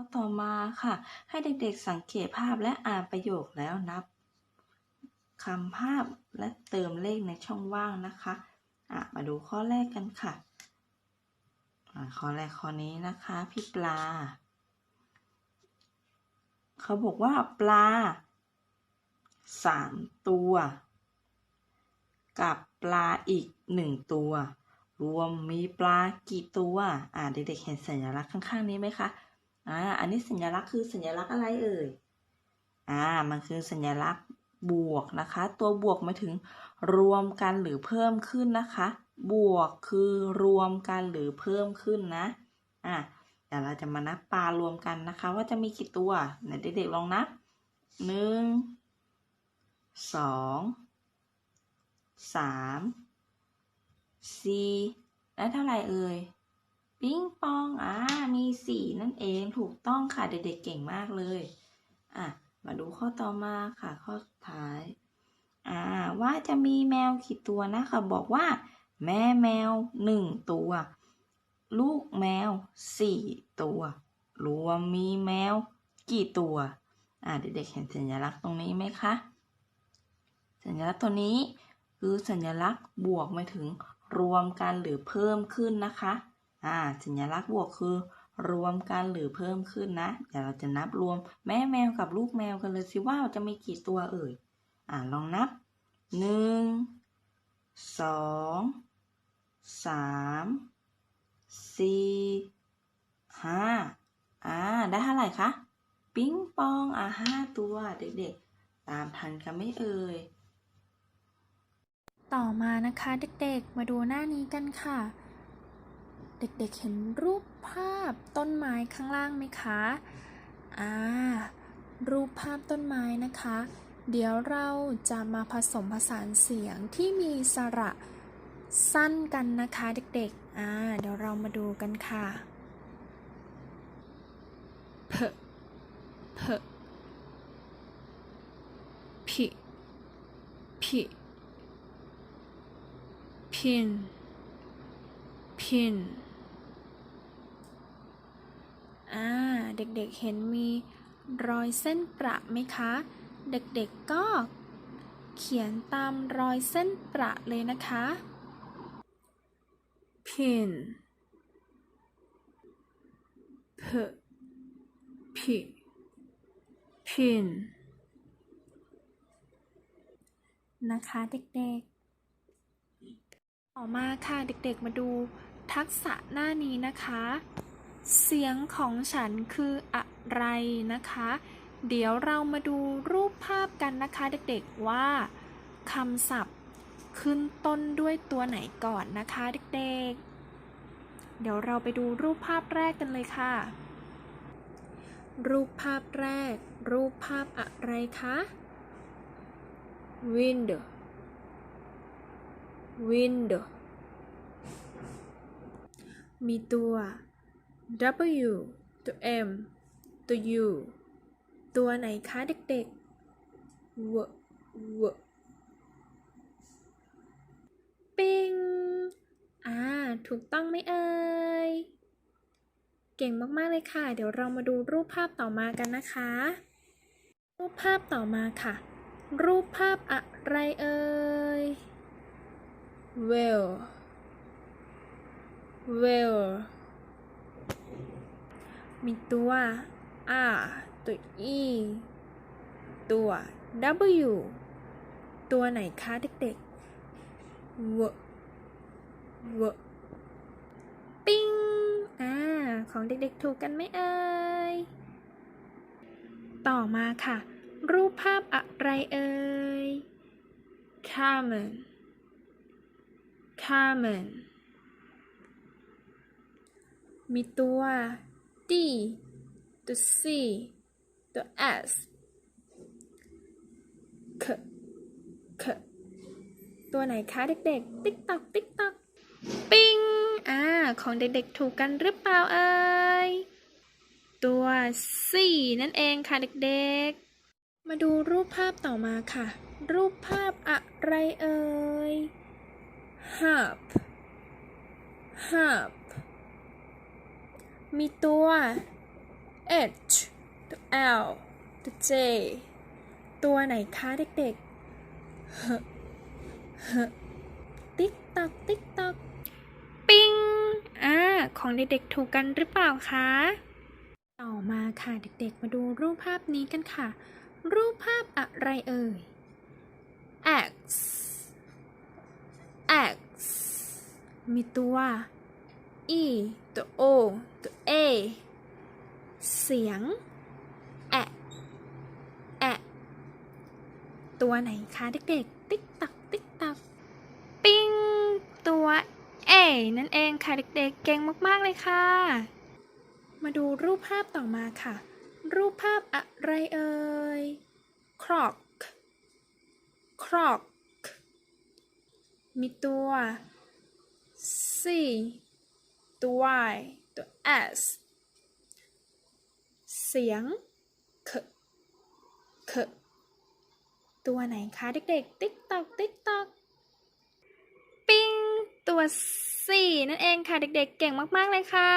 อต่อมาค่ะ ให้เด็กๆสังเกตภาพและอ่านประโยคแล้วนับคำภาพและเติมเลขในช่องว่างนะคะอะมาดูข้อแรกกันค่ะอะข้อแรกข้อนี้นะคะพี่ปลา เขาบอกว่าปลาสามตัว กับปลาอีกหนึ่งตัว รวมมีปลากี่ตัว อ่าเด็กๆเห็นสัญลักษณ์ข้างๆนี้ไหมคะ อ่าอันนี้สัญลักษณ์คือสัญลักษณ์อะไรเอ่ยอ่ามันคือสัญลักษณ์บวกนะคะ ตัวบวกหมายถึงรวมกันหรือเพิ่มขึ้นนะคะ บวกคือรวมกันหรือเพิ่มขึ้นนะอ่าเดี๋ยวเราจะมานับปลารวมกันนะคะ ว่าจะมีกี่ตัวไหนเด็กๆลองนับหนึ่งสองสามสี่และเท่าไหร่เอ่ย ปิ้งปองอ่า นั่นเองถูกต้องค่ะเด็กๆเก่งมากเลยอะมาดูข้อต่อมาค่ะข้อสุดท้ายอ่าว่าจะมีแมวกี่ตัวนะคะบอกว่า แม่แมวหนึ่งตัว ลูกแมวสี่ตัว รวมมีแมวกี่ตัวอ่าเด็กๆเห็นสัญลักษณ์ตรงนี้ไหมคะสัญลักษณ์ตัวนี้คือสัญลักษณ์บวกหมายถึงรวมกันหรือเพิ่มขึ้นนะคะอ่าสัญลักษณ์บวกคือ รวมกันหรือเพิ่มขึ้นนะเดี๋ยวเราจะนับรวมแม่แมวกับลูกแมวกันเลยสิว่าจะมีกี่ตัวเอ่ย อ่าลองนับหนึ่งสองสามสี่ห้าอ่าได้เท่าไหร่คะปิ๊งปองอ่าห้าตัวเด็กๆ ตามทันกันไหม่เอ่ยต่อมานะคะเด็กๆ มาดูหน้านี้กันค่ะ เด็กๆเห็นรูปภาพต้นไม้ข้างล่างไหมคะ อ่า รูปภาพต้นไม้นะคะ เดี๋ยวเราจะมาผสมผสานเสียงที่มีสระสั้นกันนะคะเด็กๆ อ่า เดี๋ยวเรามาดูกันค่ะ เพ เพ พิ พิ พินพิน อ่า เด็กๆเห็นมีรอยเส้นประไหมคะ เด็กๆก็เขียนตามรอยเส้นประเลยนะคะพินเพพิพินนะคะเด็กๆ ต่อมาค่ะเด็กๆมาดูทักษะหน้านี้นะคะ เสียงของฉันคืออะไรนะคะ เดี๋ยวเรามาดูรูปภาพกันนะคะเด็กๆว่าคำศัพท์ขึ้นต้นด้วยตัวไหนก่อนนะคะเด็กๆ เดี๋ยวเราไปดูรูปภาพแรกกันเลยค่ะ รูปภาพแรก รูปภาพอะไรคะ window window มีตัว W ตัว M ตัว U ตัวไหนคะเด็กๆ W W ปิงอ่า ถูกต้องไหมเอ่ย เก่งมาก ๆ เลยค่ะ เดี๋ยวเรามาดูรูปภาพต่อมากันนะคะ รูปภาพต่อมาค่ะ รูปภาพอะไรเอ่ย well well มีตัว R ตัว E ตัว W ตัวไหนคะเด็กๆ w w ปิ้งอ่า ของเด็กๆถูกกันไหมเอ่ย ต่อมาค่ะ รูปภาพอะไรเอ่ย Carmen Carmen มีตัว D ตัว C ตัว S K K ตัวไหนคะเด็กๆ ติ๊กตอกติ๊กตอกปิ้งอ่าของเด็กๆถูกกันหรือเปล่าเอ่ยตัว C นั่นเองค่ะเด็กๆ มาดูรูปภาพต่อมาค่ะ รูปภาพอะไรเอ่ย harp harp มีตัว H ตัว L ตัว J ตัวไหนคะเด็กๆฮะฮะติ๊กตอกติ๊กตอกปิงอ่าของเด็กๆถูกกันหรือเปล่าคะ ต่อมาค่ะเด็กๆ มาดูรูปภาพนี้กันค่ะ รูปภาพอะไรเอ่ย X X มีตัว E ตัว O ตัว A เสียงแอะแอะตัวไหนคะเด็กๆ ติ๊กตักติ๊กตักปิ้งตัว A นั่นเองค่ะเด็กๆ เก่งมากๆเลยค่ะ มาดูรูปภาพต่อมาค่ะ รูปภาพอะไรเอ่ย croc croc มีตัว C ตัว Y ตัว S เสียงขขตัวไหนคะเด็กๆ ติ๊กตอก ติ๊กตอก ปิ้ง ตัว C นั่นเองค่ะ เด็กๆ เก่งมาก ๆ เลยค่ะ